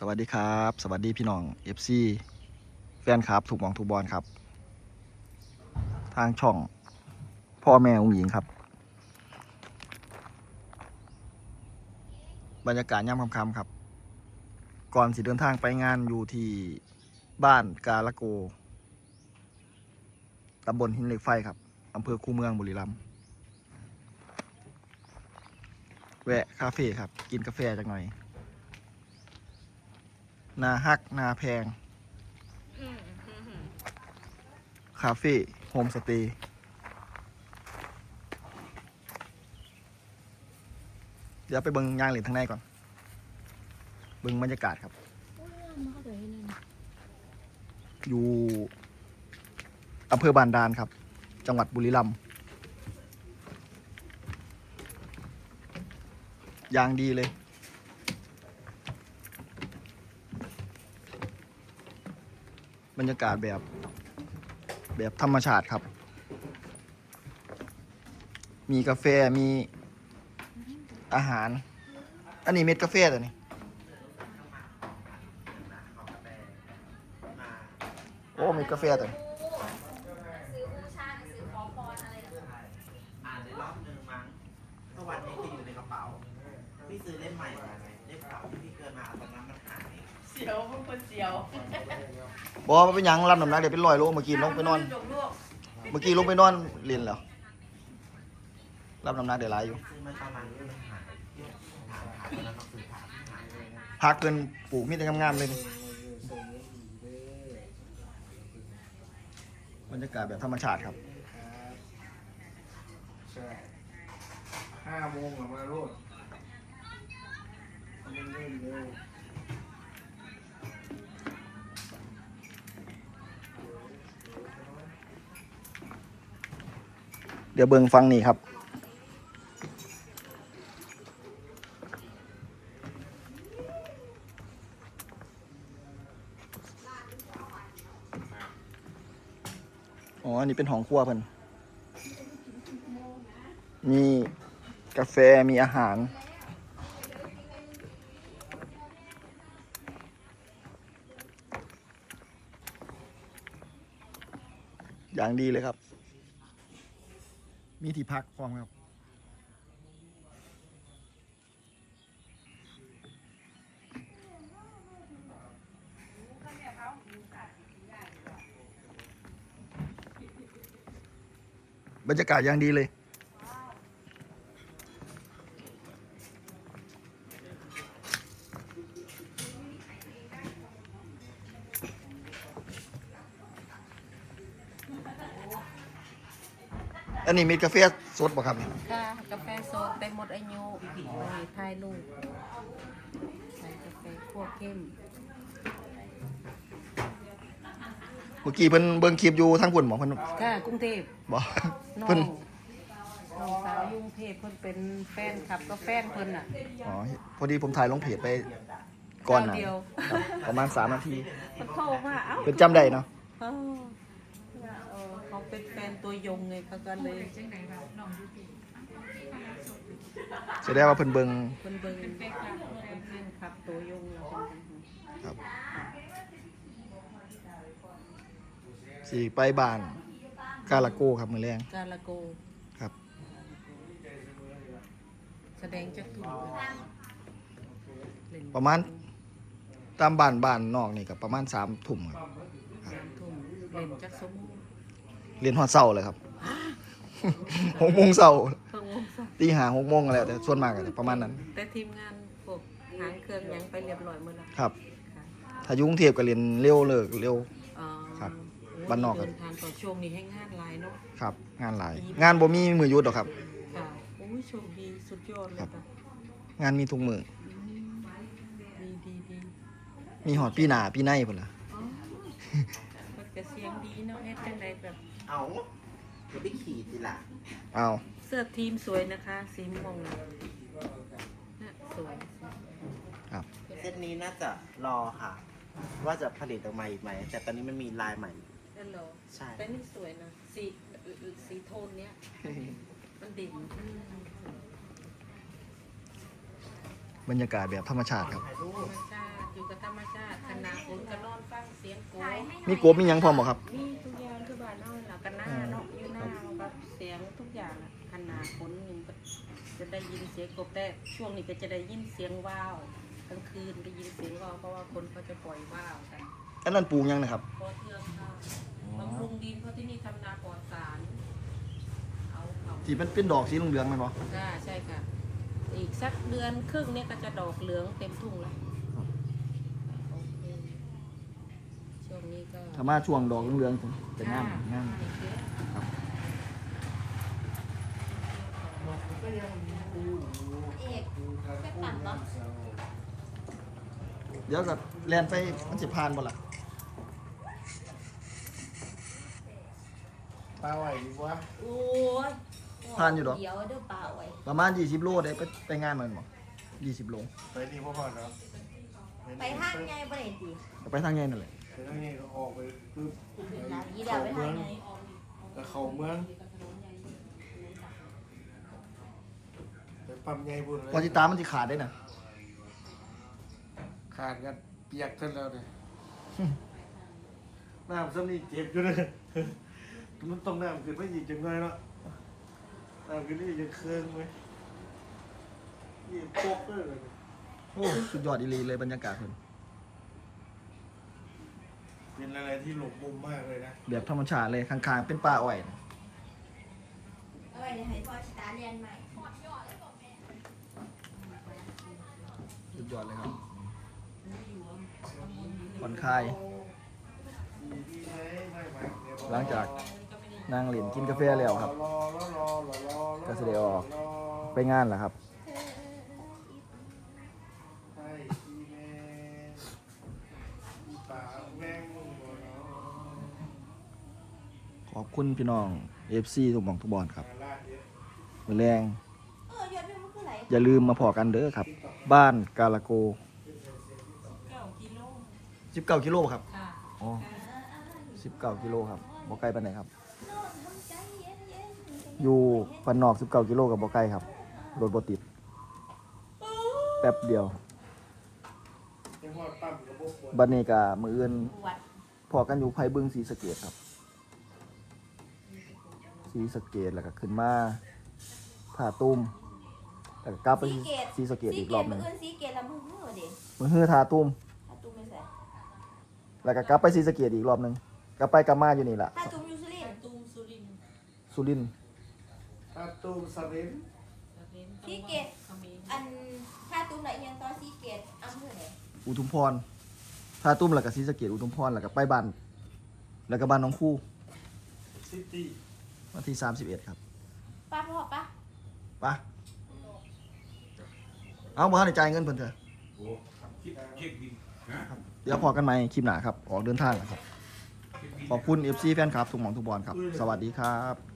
สวัสดีครับ สวัสดีพี่น้อง FC แฟนครับ ถูกมองถูกบอลครับ ทางช่อง พ่อแม่องหญิงครับ บรรยากาศย่ำคำๆครับ ก่อนสิเดินทางไปงานอยู่ที่บ้านกาละโกตำบลหินเหล็กไฟครับอำเภอคูเมืองบุรีรัมย์แวะคาเฟ่ครับ กินกาแฟจักหน่อย นาฮัก นาแพง คาเฟ่โฮมสเตย์เดี๋ยวไปเบิงย่างเหรียญทางในก่อน เบิงบรรยากาศครับ อยู่อำเภอบานดานครับ จังหวัดบุรีรัมย์ยางดีเลย บรรยากาศแบบแบบธรรมชาติครับ มีกาแฟมีอาหาร อันนี้เม็ดกาแฟตัวนี้โอ้เม็ดกาแฟตัวนี้อ่านในรอบหนึ่งมั้งเมื่อวันนี้ที่อยู่ในกระเป๋า พี่ซื้อเล่มใหม่มาไงเล่มเก่าที่พี่เกินมาตอนนั้นมันหาย เสียวเป็นคนเสียว บอกว่าเป็นหยังรับน้ำหนักเดี๋ยวเป็นรอยโลเมื่อกี้ลงไปนอน เมื่อกี้ลงไปนอนเรียนแล้วรับน้ำหนักเดี๋ยวหลายอยู่ซื้อมากันมันหายถามหาตราซื้อถามหายเลยนะพักเกินปลูกมีแต่งามๆเลยนี่บรรยากาศแบบธรรมชาติครับห้าโมงออมาโรดเล่นเล่นเร็ว เดี๋ยวเบิงฟังนี่ครับ อ๋อ อันนี้เป็นห้องครัวเพิ่นมีกาแฟ มีอาหาร อย่างดีเลยครับ มีที่พักพร้อมครับ บรรยากาศอย่างดีเลย นนี้มีกาแฟสดป่ะครับเนี่ยค่ะกาแฟโซดได้หมดอายุไปถ่ายรูปใส่กาแฟคั่วเข้มเมื่อกี้เพิ่นเบิ่งคลิปอยู่ทางพุ่นหมอเพิ่นค่ะกรุงเทพบอกน้องเพิ่นน้องสาวยุ่งเทพเพิ่นเป็นแฟนคลับก็แฟนเพิ่นอะอ๋อพอดีผมถ่ายลงเพจไปก่อนหนะเดียวครับประมาณสามนาที เพิ่นโทรมาเอ้าเพิ่นจำได้เนาะ เออ เออเขาเป็นแฟนตัวยงไงเขาก็เลยแสดงว่าเพิ่นเบิ่งเพิ่นเบิ่งเป็นแฟนคลับตัวยงแล้วเพิ่นก็ครับสิไปบ้านกาลาโกครับมื้อแรงกาลาโกครับ แสดงจักทุ่มเล่นประมาณตามบ้านบ้านนอกนี่ก็ประมาณสามทุ่มครับสามทุ่ม เล่นจักสมมุเรียนฮอดเช้าเลยครับ หกโมงเช้าเพิ่งวงสักตีห้าหกโมงอะไรแต่ส่วนมากก็จะประมาณนั้น แต่ทีมงานพวกหางเครื่องหยังไปเรียบร้อยหมดแล้วครับ ค่ะถ้าอยุ่กรุงเทพก็เรียนเร็วเลิกเร็วอ๋อครับโอ้ยบ้านนอกครับเดินทางต่อช่วงนี้ให้งานหลายเนาะครับ งานหลาย งานบ่มีมือหยุดหรอกครับ ค่ะโอ้ยโชคดีสุดยอดเลยครับค่ะงานมีทุกมืออืมดีดีดีมีหอดปีหน้าปีในพุ่นล่ะอ๋อเพิ่น ก็เสียงดีเนาะเฮ็ดจังไดแบบ เอาเดี๋ยวไปขี่สิล่ะเอาเสื้อทีมสวยนะคะ สีม่วงน่ะน่ะสวยครับเซตนี้น่าจะรอค่ะ ว่าจะผลิตออกมาอีกไหม แต่ตอนนี้มันมีลายใหม่ นั่นเหรอใช่ แต่นี่สวยนะสีสีโทนเนี้ยมันเด่นอืมบรรยากาศแบบธรรมชาติครับถ่ายรูธรปรมชาติอยู่ กับธรรมชาติคณะฝนก็นอนฟังเสียงโกมีกบมีหยังพร้อมบ่ครับ มีทุกอย่างคือบ้านเฮาล่ะกันหน้าเนาะอยู่หน้ามันก็เสียงทุกอย่างอะคณะฝนนี่ก็จะได้ยินเสียงกบแต่ช่วงนี้ก็จะได้ยินเสียงว้าวกลางคืนได้ยินเสียงว้าวเพราะว่าคนเขาจะปล่อยว้าวกันอันนั้นปลูกหยังนะครับพอเทืองค่ะบำรุงดินเพราะที่นี่ทำนาปลอดสารเอาเอาที่มันเป็นดอกสีเหลืองๆแม่นบ่ค่ะใช่ค่ะ อีกสักเดือนครึ่งเนี่ยก็จะดอกเหลืองเต็มทุ่งแล้วโอเคช่วงนี้ก็ ถ้ามาช่วงดอกเหลืองๆผมจะงามงามโอเคครับก็ยังมีคู่เอกคู่กันคู่กันเสาเดี๋ยวก็แล่นไปมันสิผ่านบ่ล่ะปลาไหวดีวะโอ้ยผ่านอยู่ดอกเดี๋ยวเด้อป่าไว้ประมาณ 20 โลได้ไปไปงานมันบ่20 โลไปนี่พ่อพ่อเนาะ ไปห้างไงบ่ได้ติก็ไปทางใหญ่นั่นแหละไปทางนี้ก็ออกไปปึ๊บหลานยี่เดียวไปห้างไงแต่เขาเมืองไปปั๊มใหญ่บุญเลยพอสิตามมันสิขาดได้น่ะขาดกันเปียกกันแล้วเนี่ยน้ำซ้ำนี่เจ็บอยู่เลยมันต้องน้ำขึ้นไม่หยิบจังไงเนาะน้ำขึ้นนี่ยังเครื่องไหมนี่โป๊กเลยเลย โอ้สุดยอดอีหลีเลยบรรยากาศเพิ่นเป็นอะไรที่หลบมุมมากเลยนะแบบธรรมชาติเลยข้างๆเป็นป่าอ้อยน่ะเอาไว้เดี๋ยวให้พ่อสตาร์เรียนใหม่สุดยอดเลยครับผ่อนคลายหลังจาก นั่งเล่นกินกาแฟแล้วครับก็สิได้ออกไปงานแหละครับขอบคุณพี่น้อง FC ทุกหม่องทุกบอลครับมือแรงเออยอดวิ วมันคือไหลอย่าลืมมาพอกันเด้อครับ บ้านกาลาโกเก้ากิโล19กิโลครับค่ะอ๋อ19กิโลครับบ่ไกลปานไหนครับโน่นทำใจเย็นๆอยู่ฟันนอก19กิโลกับบ่ไกลครับรถบ่ติด แป๊บเดียวบัดนี้ก็มื้ออื่นวัดพอกันอยู่ไผบึงศรีสะเกดครับ ศรีสะเกดแล้วก็ขึ้นมาท่าตุ้มแล้วก็กลับไปสีเกตศรีสะเกดอีกรอบหนึงสีเกตมื้ออื่นสีเกตลำพึงเมื่อเด้มื้อฮือท่าตุ้มถ้าตุ้มไม่ใส่แล้วก็กลับไปศรีสะเกดอีกรอบหนึงกลับไปกลับมาอยู่นี่ล่ะถ้าตุ้มอยู่สุรินทร์ตูมสุรินทร์สุรินทร์ตาตูมสลิมสุรินทร์สีเกตเขมรอันถ้าตุ้มไหนยังตอนสีเกตอำเภอไหนอุทุมพรท่าตุ้มแล้วก็ศรีสะเกดอุทุมพรแล้วก็ไปบ้านแล้วก็บ้านน้องคู่ ซิตี้ วันที่31ครับป้าพ่อป้าไปะเอาบ่ทันได้จ่ายเงินเพิ่นเถอะโอ้คิดเช็คบินฮะเดี๋ยวพอกันใหม่คลิปหน้าครับ ออกเดินทางแล้วครับ เช็คบิน ขอบคุณ FC แฟนคลับทุกหมองทุกบอลครับ สวัสดีครับ